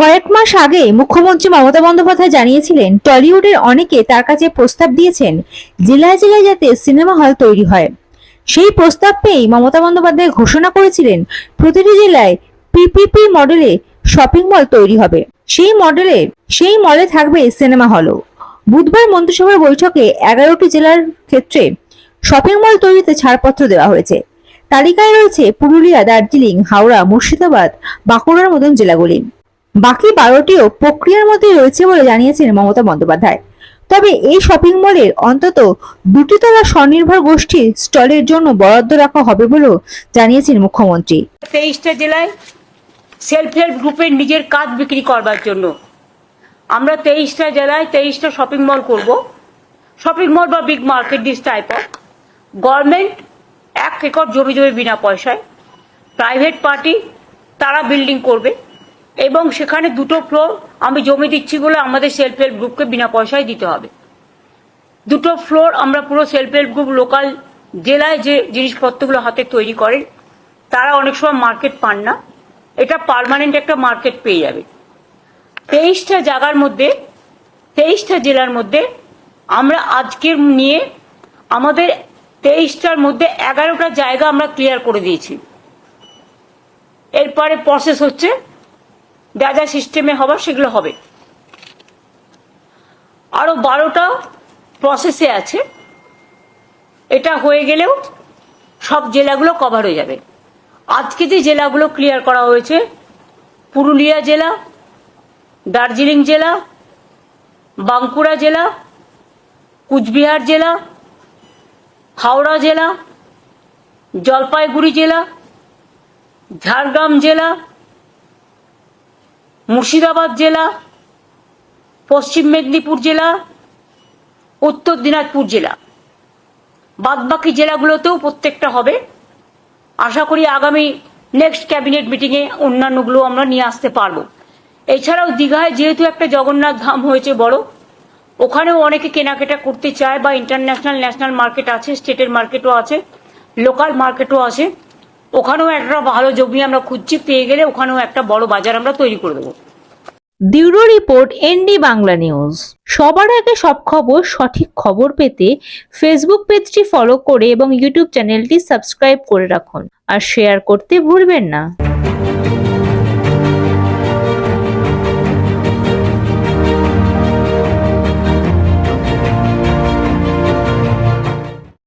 কয়েক মাস আগে মুখ্যমন্ত্রী মমতা বন্দ্যোপাধ্যায় জানিয়েছিলেন, টলিউডের অনেকে তার কাছে প্রস্তাব দিয়েছেন, জেলায় জেলায় যাতে সিনেমা হল তৈরি হয়। সেই প্রস্তাব পেয়েই মমতা বন্দ্যোপাধ্যায় ঘোষণা করেছিলেন, প্রতিটি জেলায় পিপিপি মডেলে শপিং মল তৈরি হবে। সেই মডেলে, সেই মলে থাকবে সিনেমা হলও। বুধবার মন্ত্রিসভার বৈঠকে এগারোটি জেলার ক্ষেত্রে শপিং মল তৈরিতে ছাড়পত্র দেওয়া হয়েছে। তালিকায় রয়েছে পুরুলিয়া, দার্জিলিং, হাওড়া, মুর্শিদাবাদ, বাঁকুড়ার মতন জেলাগুলি। বাকি বারোটিও প্রক্রিয়ার মধ্যে রয়েছে বলে জানিয়েছেন মমতা বন্দ্যোপাধ্যায়। তবে এই শপিং মলের অন্তত দুটি তলা স্বনির্ভর গোষ্ঠীর স্টলের জন্য বরাদ্দ রাখা হবে বলেও জানিয়েছেন মুখ্যমন্ত্রী। তেইশটা জেলায় সেলফ হেল্প গ্রুপের নিজের কাজ বিক্রি করবার জন্য। আমরা তেইশটা জেলায় তেইশটা শপিং মল করব। শপিং মল বা big market this type of government এক একর জমি জমি বিনা পয়সায়। প্রাইভেট পার্টি তারা বিল্ডিং করবে। এবং সেখানে দুটো ফ্লোর আমি জমি দিচ্ছি বলে আমাদের সেলফ হেল্প গ্রুপকে বিনা পয়সায় দিতে হবে। দুটো ফ্লোর আমরা পুরো সেলফ হেল্প গ্রুপ লোকাল জেলায় যে জিনিসপত্রগুলো হাতে তৈরি করেন তারা অনেক সময় মার্কেট পান না। এটা পার্মানেন্ট একটা মার্কেট পেয়ে যাবে। তেইশটা জায়গার মধ্যে, তেইশটা জেলার মধ্যে আমরা আজকের নিয়ে আমাদের তেইশটার মধ্যে এগারোটা জায়গা আমরা ক্লিয়ার করে দিয়েছি। এরপরে প্রসেস হচ্ছে যা যা সিস্টেমে হবার সেগুলো হবে। আরও বারোটা প্রসেসে আছে। এটা হয়ে গেলেও সব জেলাগুলো কভার হয়ে যাবে। আজকে যে জেলাগুলো ক্লিয়ার করা হয়েছে, পুরুলিয়া জেলা, দার্জিলিং জেলা, বাঁকুড়া জেলা, কুচবিহার জেলা, হাওড়া জেলা, জলপাইগুড়ি জেলা, ঝাড়গ্রাম জেলা মুর্শিদাবাদ জেলা, পশ্চিম মেদিনীপুর জেলা, উত্তর দিনাজপুর জেলা। বাদবাকি জেলাগুলোতেও প্রত্যেকটা হবে। আশা করি আগামী নেক্সট ক্যাবিনেট মিটিংয়ে অন্যান্যগুলো আমরা নিয়ে আসতে পারব। এছাড়াও দীঘায় যেহেতু একটা জগন্নাথ ধাম হয়েছে বড়, ওখানেও অনেকে কেনাকাটা করতে চায় বা ইন্টারন্যাশনাল ন্যাশনাল মার্কেট আছে স্টেটের মার্কেটও আছে লোকাল মার্কেটও আছে। ওখানেও একটা ভালো জমি আমরা খুঁজছি, পেয়ে গেলে ওখানেও একটা বড় বাজার আমরা তৈরি করে দেবো। Bureau report, ND Bangla news. সবার আগে সব খবর, সঠিক খবর পেতে ফেসবুক পেজটি ফলো করে এবং ইউটিউব চ্যানেলটি সাবস্ক্রাইব করে রাখুন। আর শেয়ার করতে ভুলবেন না।